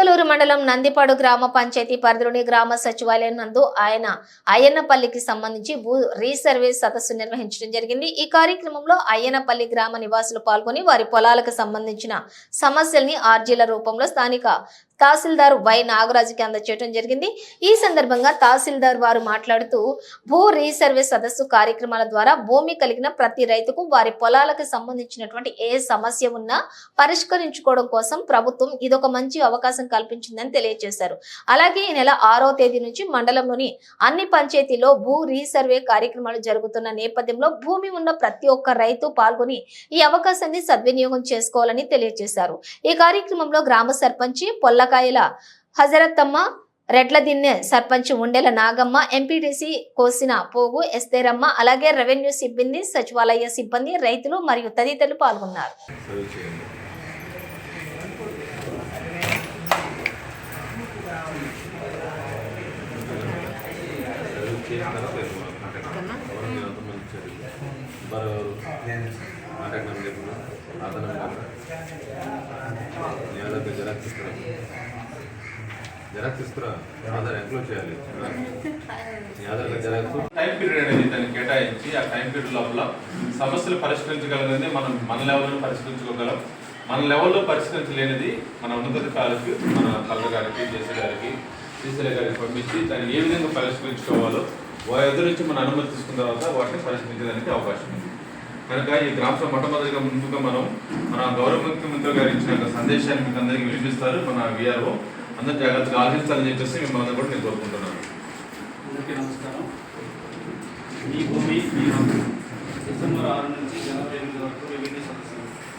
కొత్తలూరు మండలం నందిపాడు గ్రామ పంచాయతీ పరిధిలోని గ్రామ సచివాలయం నందు ఆయన అయ్యన్నపల్లికి సంబంధించి భూ రీసర్వే సదస్సు నిర్వహించడం జరిగింది. ఈ కార్యక్రమంలో అయ్యన్నపల్లి గ్రామ నివాసులు పాల్గొని వారి పొలాలకు సంబంధించిన సమస్యల్ని ఆర్జీల రూపంలో స్థానిక తహసీల్దార్ వై నాగరాజుకి అందజేయడం జరిగింది. ఈ సందర్భంగా తహసీల్దార్ వారు మాట్లాడుతూ భూ రీసర్వే సదస్సు కార్యక్రమాల ద్వారా భూమి కలిగిన ప్రతి రైతుకు వారి పొలాలకు సంబంధించినటువంటి ఏ సమస్య ఉన్నా పరిష్కరించుకోవడం కోసం ప్రభుత్వం ఇదొక మంచి అవకాశం కల్పించిందని తెలియజేశారు. అలాగే ఈ నెల ఆరో తేదీ నుంచి మండలంలోని అన్ని పంచాయతీలో భూ రీసర్వే కార్యక్రమాలు జరుగుతున్న నేపథ్యంలో భూమి ఉన్న ప్రతి ఒక్క రైతు పాల్గొని ఈ అవకాశాన్ని సద్వినియోగం చేసుకోవాలని తెలియజేశారు. ఈ కార్యక్రమంలో గ్రామ సర్పంచి పొల్లకాయల హజరత్తమ్మ రెడ్ల దిన్నె సర్పంచ్ ఉండెల నాగమ్మ ఎంపీటీసీ కోసిన పోగు ఎస్తేరమ్మ అలాగే రెవెన్యూ సిబ్బంది సచివాలయ సిబ్బంది రైతులు మరియు తదితరులు పాల్గొన్నారు. అతను చేయండి జెరాక్స్ జెరాక్స్ ఆధార్ ఎంక్లోజ్ చేయాలి ఆధార్ జెరాక్స్ టైం పీరియడ్ అనేది దాన్ని కేటాయించి ఆ టైం పీరియడ్ లోపల సమస్యలు పరిష్కరించగలగని మనం మన లెవెల్లో పరిష్కరించుకోగలం. మన లెవెల్లో పరిష్కరించలేనిది మన ఉన్నతాధికారులకి మన కలెక్టర్ గారికి జేసీ గారికి సీసీఐ గారికి పంపించి దాన్ని ఏ విధంగా పరిష్కరించుకోవాలో వారి ఎదురు నుంచి మన అనుమతి తీసుకున్న తర్వాత వాటిని పరిష్కరించడానికి అవకాశం ఉంది. కనుక ఈ గ్రామ సభ మొట్టమొదటిగా ముందుగా మనం మన గౌరవ ముఖ్యమంత్రి గారు ఇచ్చిన సందేశాన్ని మీకు అందరికీ వినిపిస్తారు మన విఆర్ఓ అందరూ జాగ్రత్తగా ఆలోచించాలని చెప్పేసి మిమ్మల్ని కూడా నేను కోరుకుంటున్నాను.